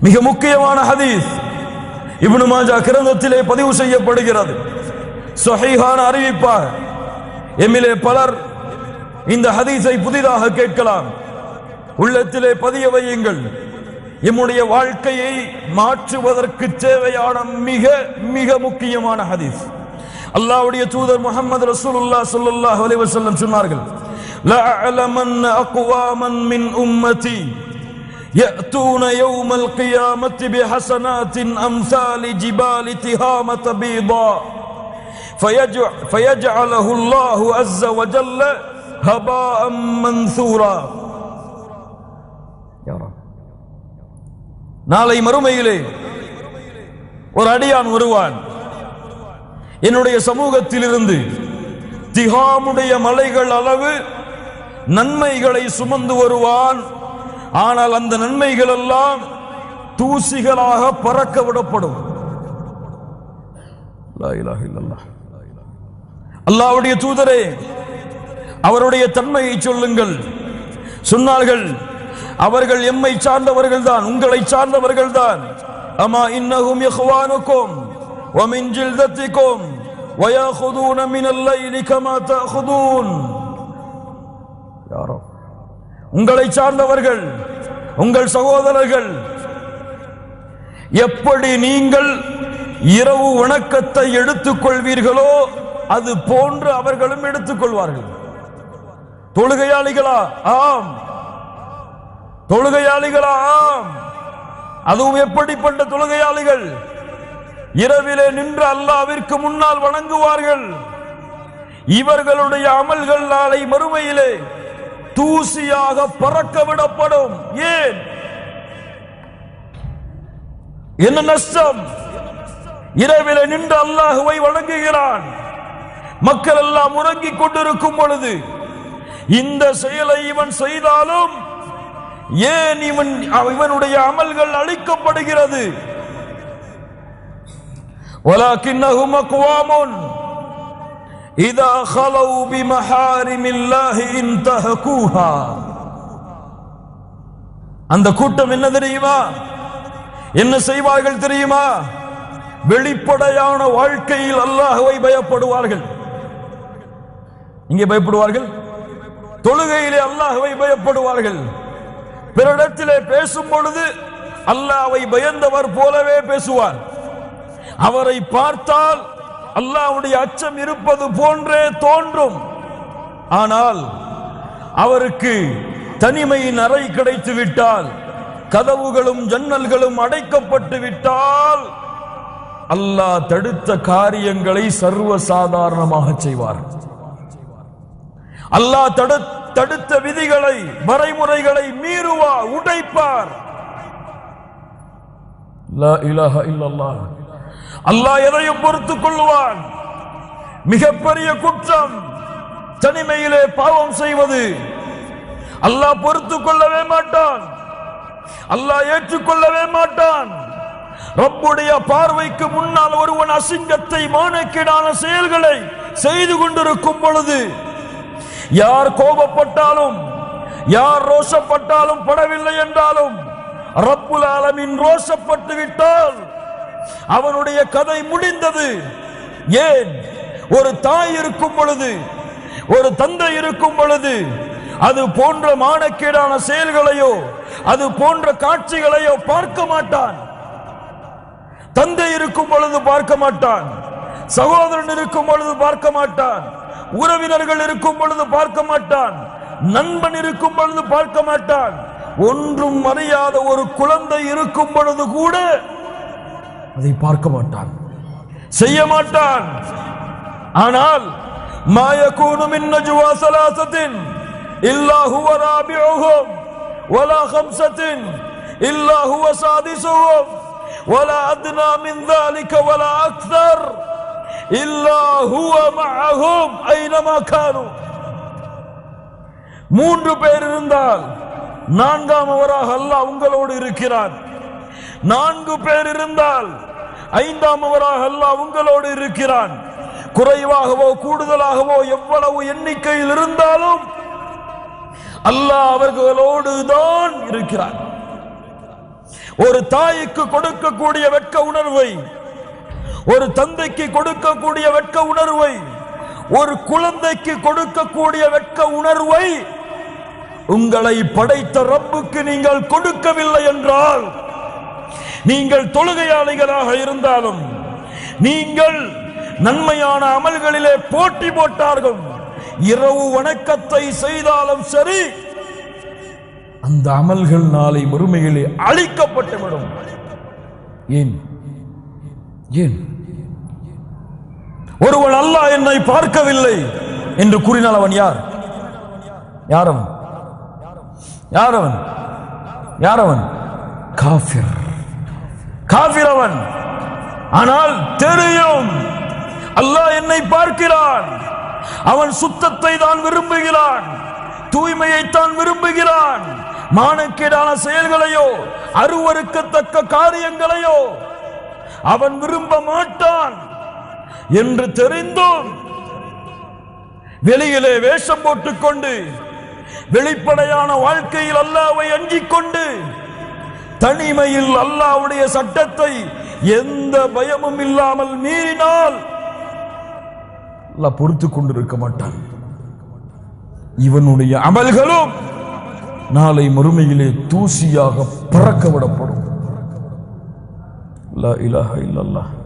மிக முக்கியமான ஹதீஸ். இப்னு மாஜா கிரந்தத்திலே பதிவு செய்யப்படுகிறது. சொஹீஹான அறிவிப்பார். எம்மிலே பலர் இந்த ஹதீஸை புதிதாக கேட்கலாம். உள்ளத்திலே பதிய வையுங்கள். எம்முடைய வாழ்க்கையை மாற்றுவதற்கு தேவையான மிக மிக முக்கியமான ஹதீஸ். அல்லாவுடைய தூதர் முகமது ரசூலுல்லாஹ் ஸல்லல்லாஹு அலைஹி வஸல்லம் சொன்னார்கள். يأتون يوم القيامة بحسنات أمثال جبال تهامة بيضاء فيجع فيجعله الله عز وجل هباء منثورا يا رب நாளை மறுமையிலே ஒரு அடியான் வருவான் என்னுடைய சமூகத்திலிருந்து திகாமுடைய மலைகள் அளவு நன்மைகளை சுமந்து வருவான் ஆனால் அந்த நன்மைகள் எல்லாம் தூசிகளாக பறக்க விடப்படும். அல்லாவுடைய தூதரே அவருடைய தன்மையை சொல்லுங்கள். சொன்னார்கள் அவர்கள் எம்மை சார்ந்தவர்கள் தான் உங்களை சார்ந்தவர்கள் தான் அமா இன்னகும் யஹ்வானுக்கும் வமின் ஜில்தத்திக்கும் வயஹுதூன மினல்லைலி கமா தஹுதூன். உங்களை சார்ந்தவர்கள் உங்கள் சகோதரர்கள் எப்படி நீங்கள் இரவு வணக்கத்தை எடுத்துக் கொள்வீர்களோ அது போன்று அவர்களும் எடுத்துக் கொள்வார்கள் தொழுகையாளிகளா? ஆம். தொழுகையாளிகளா? ஆம். அதுவும் எப்படிப்பட்ட தொழுகையாளிகள்? இரவிலே நின்று அல்லாவிற்கு முன்னால் வணங்குவார்கள். இவர்களுடைய அமல்கள் நாளை மறுமையிலே தூசியாக பறக்க விடப்படும். ஏன்? என்ன நஷ்டம்? இரவில நின்று அல்லாஹுவை வழங்குகிறான் மக்கள் எல்லாம் உறங்கிக் கொண்டிருக்கும் பொழுது இந்த செயலை இவன் செய்தாலும் ஏன் இவன் இவனுடைய அமல்கள் அழிக்கப்படுகிறது? ஒலாக்கின் إذا خلوا بمحارم الله انتهكوها அந்த கூட்டம் என்ன தெரியுமா என்ன செய்வார்கள் தெரியுமா வெளிப்படையான வாழ்க்கையில் அல்லாஹுவை பயப்படுவார்கள் இங்கே பயப்படுவார்கள் தொழுகையிலே அல்லாஹுவை பயப்படுவார்கள் பிறரிடத்திலே பேசும் பொழுது அல்லாஹ்வை பயந்தவர் போலவே பேசுவார் அவரை பார்த்தால் அல்லாவுடைய அச்சம் இருப்பது போன்றே தோன்றும். ஆனால் அவருக்கு தனிமையின் அறை கிடைத்து விட்டால் கதவுகளும் ஜன்னல்களும் அடைக்கப்பட்டு விட்டால் அல்லாஹ் தடுத்த காரியங்களை சர்வசாதாரணமாக செய்வார். அல்லாஹ் தடு தடுத்த விதிகளை வரைமுறைகளை மீறுவார் உடைப்பார். லா இல்லல்லாஹ். அல்லாஹ் எதையும் பொறுத்துக் கொள்ளுவான். மிகப்பெரிய குற்றம் தனிமையிலே பாவம் செய்வது. அல்லாஹ் பொறுத்துக் கொள்ளவே மாட்டான். அல்லாஹ் ஏற்றுக்கொள்ளவே மாட்டான். ரப்புடைய பார்வைக்கு முன்னால் ஒருவன் அசிங்கத்தை மானக்கீடான செயல்களை செய்து கொண்டிருக்கும் பொழுது யார் கோபப்பட்டாலும் யார் ரோஷப்பட்டாலும் படவில்லை என்றாலும் ரப்புல் ஆலமின் ரோஷப்பட்டு விட்டால் அவனுடைய கதை முடிந்தது. ஏன்? ஒரு தாய் இருக்கும் பொழுது ஒரு தந்தை இருக்கும் பொழுது அது போன்ற மானக்கேடான செயல்களையோ அது போன்ற காட்சிகளையோ பார்க்க மாட்டான். தந்தை இருக்கும் பொழுது பார்க்க மாட்டான். சகோதரன் இருக்கும் பொழுது பார்க்க மாட்டான். உறவினர்கள் இருக்கும் பொழுது பார்க்க மாட்டான். நண்பன் இருக்கும் பொழுது பார்க்க மாட்டான். ஒன்றும் அறியாத ஒரு குழந்தை இருக்கும் பொழுது கூட அதை பார்க்க மாட்டான். செய்ய மாட்டான். ஆனால் மாயக்கூனும் இன்னஜுவா சலாசத்தின் இல்லா ஹுவ ராபியுஹும் ஹம்சத்தின் இல்லா ஹுவ சாதிசுஹும் வலா அத்னா மின் தாலிக வலா அக்தர் இல்லா ஹுவ மஅஹும் மூன்று பேர் இருந்தால் நான்காம் அவராக அல்லாஹ் உங்களோடு இருக்கிறான். நான்கு பேர் இருந்தால் ஐந்தாம் அவராக அல்லாஹ் உங்களோடு இருக்கிறான். குறைவாகவோ கூடுதலாகவோ எவ்வளவு எண்ணிக்கையில் இருந்தாலும் அல்லாஹ் அவர்களோடு தான் இருக்கிறான். ஒரு தாய்க்கு கொடுக்கக்கூடிய வெட்க உணர்வை ஒரு தந்தைக்கு கொடுக்கக்கூடிய வெட்க உணர்வை ஒரு குழந்தைக்கு கொடுக்கக்கூடிய வெட்க உணர்வை உங்களை படைத்த ரப்புக்கு நீங்கள் கொடுக்கவில்லை என்றால் நீங்கள் தொழுகையாளிகளாக இருந்தாலும் நீங்கள் நன்மையான அமல்களிலே போட்டி போட்டார்கள். இரவு வணக்கத்தை செய்தாலும் சரி அந்த அமல்கள் நாளை மறுமையிலே அழிக்கப்பட்டுவிடும் ஏன்? ஏன்? ஒருவன் அல்லாஹ் என்னை பார்க்கவில்லை என்று கூறினால் அவன் யார்? யார் அவன் யார் அவன் யார் அவன் காஃபிர். காஃபிர் அவன் ஆனால் தெரியும். அல்லாஹ் என்னை பார்க்கிறான். அவன் சுத்தத்தை தான் விரும்புகிறான். தூய்மையை தான் விரும்புகிறான். மானக்கேடான செயல்களையோ அருவருக்கத்தக்க காரியங்களையோ அவன் விரும்ப மாட்டான் என்று தெரிந்தும் வெளியிலே வேஷம் போட்டுக்கொண்டு வெளிப்படையான வாழ்க்கையில் அல்லாவை அஞ்சிக் கொண்டு தனிமையில் அல்லாவுடைய சட்டத்தை எந்த பயமும் இல்லாமல் மீறினால் அல்லாஹ் பொறுத்து கொண்டிருக்க மாட்டான். இவனுடைய அமல்களும் நாளை மறுமையிலே தூசியாக பறக்க விடப்படும். லா